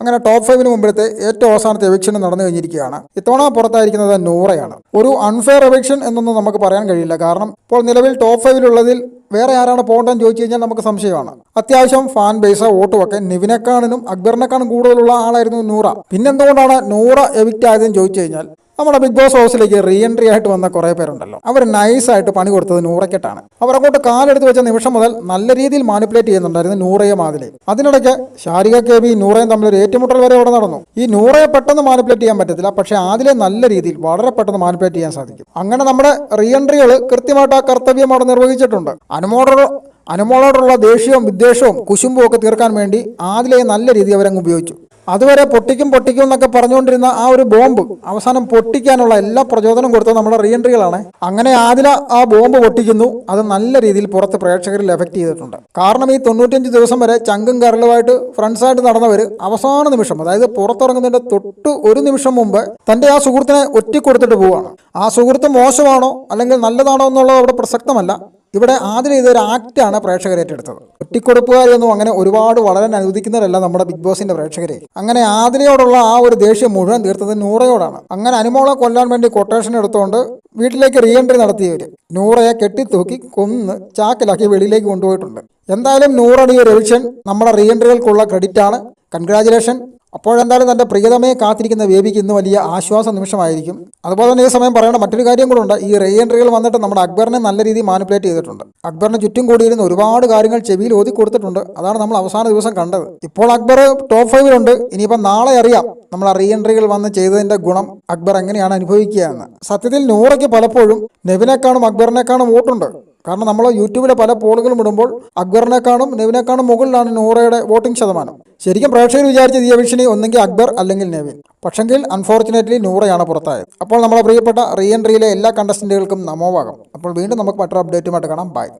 അങ്ങനെ ടോപ്പ് ഫൈവിന് മുമ്പിലത്തെ ഏറ്റവും അവസാനത്തെ എവിക്ഷൻ നടന്നു കഴിഞ്ഞിരിക്കുകയാണ്. ഇത്തവണ പുറത്തായിരിക്കുന്നത് നൂറയാണ്. ഒരു അൺഫെയർ എവിക്ഷൻ എന്നൊന്നും നമുക്ക് പറയാൻ കഴിയില്ല. കാരണം ഇപ്പോൾ നിലവിൽ ടോപ്പ് ഫൈവിലുള്ളതിൽ വേറെ ആരാണ് പോകേണ്ടതെന്ന് ചോദിച്ചു കഴിഞ്ഞാൽ നമുക്ക് സംശയമാണ്. അത്യാവശ്യം ഫാൻ ബേസ് വോട്ടുമൊക്കെ നിവിനെക്കാണിനും അക്ബറിനെക്കാണും കൂടുതലുള്ള ആളായിരുന്നു നൂറ. പിന്നെന്തുകൊണ്ടാണ് നൂറ എവിക്റ്റ് ആയതെന്ന് ചോദിച്ചു കഴിഞ്ഞാൽ നമ്മുടെ ബിഗ് ബോസ് ഹൗസിലേക്ക് റീ എൻട്രി ആയിട്ട് വന്ന കുറേ പേരുണ്ടല്ലോ. അവർ നൈസായിട്ട് പണി കൊടുത്തത് നൂറയ്ക്കെട്ടാണ് അവർ അങ്ങോട്ട് കാലെടുത്ത് വെച്ച നിമിഷം മുതൽ നല്ല രീതിയിൽ മാനിപ്പുലേറ്റ് ചെയ്യുന്നുണ്ടായിരുന്നു നൂറയും ആദിലെ അതിനിടയ്ക്ക് ശാരിക കെ ബി നൂറയും ഒരു ഏറ്റുമുട്ടൽ വരെ അവിടെ നടന്നു. ഈ നൂറയെ പെട്ടെന്ന് മാനിപ്പുലേറ്റ് ചെയ്യാൻ പറ്റത്തില്ല പക്ഷേ ആദിലെ നല്ല രീതിയിൽ വളരെ പെട്ടെന്ന് മാനിപ്പുലേറ്റ് ചെയ്യാൻ സാധിക്കും. അങ്ങനെ നമ്മുടെ റീ എൻട്രികൾ കൃത്യമായിട്ട് ആ കർത്തവ്യം അവിടെ നിർവഹിച്ചിട്ടുണ്ട്. അനുമോഡർ അനുമോളോടുള്ള ദേഷ്യവും വിദ്വേഷവും കുശുമ്പും ഒക്കെ തീർക്കാൻ വേണ്ടി ആദിലയെ നല്ല രീതി അവരങ്ങ് ഉപയോഗിച്ചു. അതുവരെ പൊട്ടിക്കും പൊട്ടിക്കും എന്നൊക്കെ പറഞ്ഞുകൊണ്ടിരുന്ന ആ ഒരു ബോംബ് അവസാനം പൊട്ടിക്കാനുള്ള എല്ലാ പ്രചോദനം കൊടുത്തത് നമ്മുടെ റീ എൻട്രികളാണ് അങ്ങനെ ആദില ആ ബോംബ് പൊട്ടിക്കുന്നു. അത് നല്ല രീതിയിൽ പുറത്ത് പ്രേക്ഷകരിൽ എഫക്ട് ചെയ്തിട്ടുണ്ട്. കാരണം ഈ തൊണ്ണൂറ്റഞ്ച് ദിവസം വരെ ചങ്കും കരളുമായിട്ട് ഫ്രണ്ട്സായിട്ട് നടന്നവർ അവസാന നിമിഷം അതായത് പുറത്തിറങ്ങുന്നതിന്റെ തൊട്ട് ഒരു നിമിഷം മുമ്പ് തന്റെ ആ സുഹൃത്തിനെ ഒറ്റിക്കൊടുത്തിട്ട് പോവുകയാണ്. ആ സുഹൃത്ത് മോശമാണോ അല്ലെങ്കിൽ നല്ലതാണോ എന്നുള്ളത് അവിടെ പ്രസക്തമല്ല. ഇവിടെ ആദ്യം ഇതൊരു ആക്റ്റാണ് പ്രേക്ഷകർ ഏറ്റെടുത്തത്. ഒറ്റിക്കൊടുപ്പുകാരൊന്നും അങ്ങനെ ഒരുപാട് വളരെ അനുവദിക്കുന്നവരല്ല നമ്മുടെ ബിഗ് ബോസിന്റെ പ്രേക്ഷകരെ. അങ്ങനെ ആതിരയോടുള്ള ആ ഒരു ദേഷ്യം മുഴുവൻ തീർത്തത് നൂറയോടാണ്. അങ്ങനെ അനുമോളെ കൊല്ലാൻ വേണ്ടി കൊട്ടേഷൻ എടുത്തുകൊണ്ട് വീട്ടിലേക്ക് റീ എൻട്രി നടത്തിയവർ നൂറയെ കെട്ടിത്തൂക്കി കൊന്ന് ചാക്കിലാക്കി വെളിയിലേക്ക് കൊണ്ടുപോയിട്ടുണ്ട്. എന്തായാലും നൂറടി ഒരു നമ്മുടെ റീ എൻട്രികൾക്കുള്ള ക്രെഡിറ്റ് ആണ്. കൺഗ്രാചുലേഷൻ അപ്പോഴെന്തായാലും തന്റെ പ്രിയതമയെ കാത്തിരിക്കുന്ന ബേബിക്ക് ഇന്ന് വലിയ ആശ്വാസ നിമിഷമായിരിക്കും. അതുപോലെ തന്നെ ഈ സമയം പറയേണ്ട മറ്റൊരു കാര്യം കൂടെ ഉണ്ട്. ഈ റീ എൻട്രികൾ വന്നിട്ട് നമ്മുടെ അക്ബറിനെ നല്ല രീതിയിൽ മാനിപ്പുലേറ്റ് ചെയ്തിട്ടുണ്ട്. അക്ബറിന് ചുറ്റും കൂടിയിരുന്ന ഒരുപാട് കാര്യങ്ങൾ ചെവിയിൽ ഓതി കൊടുത്തിട്ടുണ്ട്. അതാണ് നമ്മൾ അവസാന ദിവസം കണ്ടത്. ഇപ്പോൾ അക്ബർ ടോപ്പ് ഫൈവിലുണ്ട് ഇനിയിപ്പോൾ നാളെ അറിയാം നമ്മൾ ആ റീ എൻട്രികൾ വന്ന് ചെയ്തതിന്റെ ഗുണം അക്ബർ എങ്ങനെയാണ് അനുഭവിക്കുക എന്ന്. സത്യത്തിൽ നൂറയ്ക്ക് പലപ്പോഴും നെവിനെക്കാണും അക്ബറിനെക്കാണും വോട്ടുണ്ട്. കാരണം നമ്മൾ യൂട്യൂബിലെ പല പോളുകളും ഇടുമ്പോൾ അക്ബറിനെക്കാളും നെവിനെക്കാളും മുകളിലാണ് നൂറയുടെ വോട്ടിംഗ് ശതമാനം. ശരിക്കും പ്രേക്ഷകർ വിചാരിച്ചത് ഈ എവിക്ഷനി ഒന്നെങ്കിൽ അക്ബർ അല്ലെങ്കിൽ നെവിൻ. പക്ഷെങ്കിൽ അൺഫോർച്ചുനേറ്റ്ലി നൂറയാണ് പുറത്തായത്. അപ്പോൾ നമ്മളെ പ്രിയപ്പെട്ട റീ എൻട്രിയിലെ എല്ലാ കണ്ടസ്റ്റന്റുകൾക്കും നമോവാകം അപ്പോൾ വീണ്ടും നമുക്ക് മറ്റൊരു അപ്ഡേറ്റുമായിട്ട് കാണാം. ബൈ